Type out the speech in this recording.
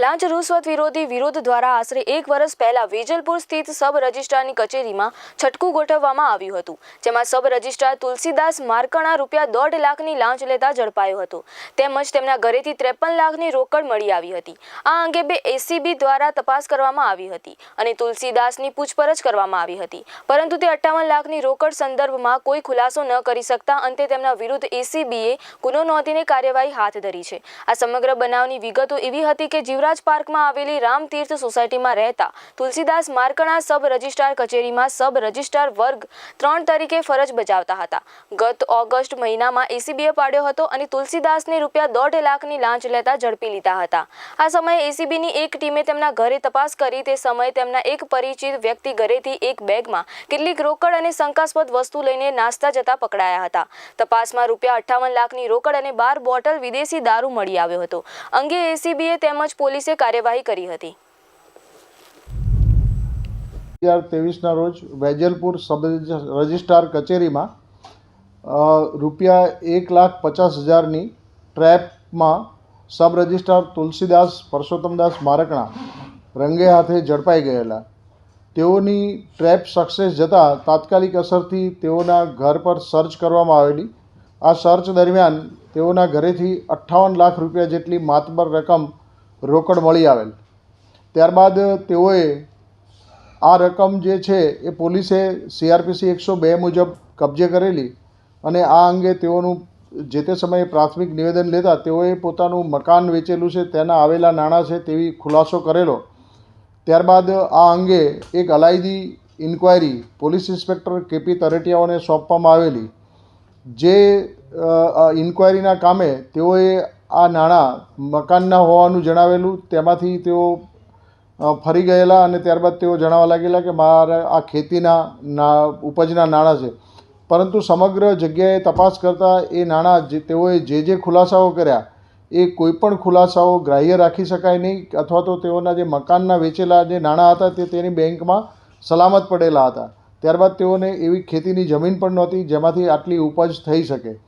લાંચ રૂશ્વત વિરોધી વિરોધ દ્વારા આશરે એક વર્ષ પહેલા વેજલપુર સ્થિત સબ રજિસ્ટ્રારની કચેરીમાં છટકું ગોઠવવામાં આવ્યું હતું, જેમાં સબ રજિસ્ટ્રાર તુલસીદાસ માર્કણા રૂપિયા દોઢ લાખની લાંચ લેતા ઝડપાયો હતો. તેમજ તેમના ઘરેથી ત્રેપન લાખની રોકડ મળી આવી હતી. આ અંગે બે એસીબી દ્વારા તપાસ કરવામાં આવી હતી અને તુલસીદાસની પૂછપરછ કરવામાં આવી હતી. પરંતુ તે અઠ્ઠાવન લાખની રોકડ સંદર્ભમાં કોઈ ખુલાસો ન કરી શકતા અંતે તેમના વિરુદ્ધ એસીબીએ ગુનો નોંધીને કાર્યવાહી હાથ ધરી છે. આ સમગ્ર બનાવની વિગતો એવી હતી કે જીવરાજ પાર્કમાં આવેલી રામતીર્થ સોસાયટીમાં રહેતા તુલસીદાસ માર્કણા સબ રજિસ્ટ્રાર કચેરીમાં સબ રજિસ્ટ્રાર વર્ગ ત્રણ તરીકે ફરજ બજાવતા હતા. ગત ઓગસ્ટ મહિનામાં એસીબીએ પાડ્યો હતો અને તુલસીદાસને રૂપિયા દોઢ લાખની લાંચ લેતા ઝડપી લીધા હતા. આ સમયે એસીબીની એક ટીમે તેમના ઘરે તપાસ કરી તે સમયે તેમના એક પરિચિત વ્યક્તિ ઘરેથી એક બેગમાં કેટલીક રોકડ અને શંકાસ્પદ વસ્તુ લઈને નાસ્તા જતા પકડાયા હતા. તપાસમાં રૂપિયા અઠ્ઠાવન લાખની રોકડ અને બાર બોટલ વિદેશી દારૂ મળી આવ્યો હતો. અંગે એસીબીએ તેમજ પોલીસે કાર્યવાહી કરી હતી. હજાર ત્રેવીસના રોજ વેજલપુર સબ રજિસ્ટ્રાર કચેરીમાં રૂપિયા એક લાખ પચાસ હજારની ટ્રેપમાં સબ રજિસ્ટ્રાર તુલસીદાસ પરસોત્તમદાસ મારકણા રંગે હાથે ઝડપાઈ ગયેલા. તેઓની ટ્રેપ સક્સેસ જતાં તાત્કાલિક અસરથી તેઓના ઘર પર સર્ચ કરવામાં આવેલી. આ સર્ચ દરમિયાન તેઓના ઘરેથી અઠ્ઠાવન લાખ રૂપિયા જેટલી માતબર રકમ રોકડ મળી આવેલ. ત્યારબાદ તેઓએ આ રકમ જે છે એ પોલીસે સીઆરપીસી એકસો બે મુજબ કબજે કરેલી અને આ અંગે તેઓનું જે તે સમયે પ્રાથમિક નિવેદન લેતા તેઓએ પોતાનું મકાન વેચેલું છે, તેના આવેલા નાણાં છે તેવી ખુલાસો કરેલો. ત્યારબાદ આ અંગે એક અલાયદી ઇન્ક્વાયરી પોલીસ ઇન્સ્પેક્ટર કેપી તરેટિયાઓને સોંપવામાં આવેલી. જે ઇન્ક્વાયરીના કામે તેઓએ આ નાણાં મકાનના હોવાનું જણાવેલું. તેમાંથી તેઓ ફરી ગયેલા અને ત્યારબાદ તેઓ જણાવવા લાગેલા કે મારા આ ખેતીના ના, ઉપજના નાણાં છે. પરંતુ સમગ્ર જગ્યાએ તપાસ કરતાં એ નાણાં જે તેઓએ જે જે ખુલાસાઓ કર્યા, એ કોઈપણ ખુલાસાઓ ગ્રાહ્ય રાખી શકાય નહીં અથવા તો તેઓના જે મકાનના વેચેલા જે નાણાં હતા તે તેની બેંકમાં સલામત પડેલા હતા. ત્યારબાદ તેઓને એવી ખેતીની જમીન પણ નહોતી જેમાંથી આટલી ઉપજ થઈ શકે.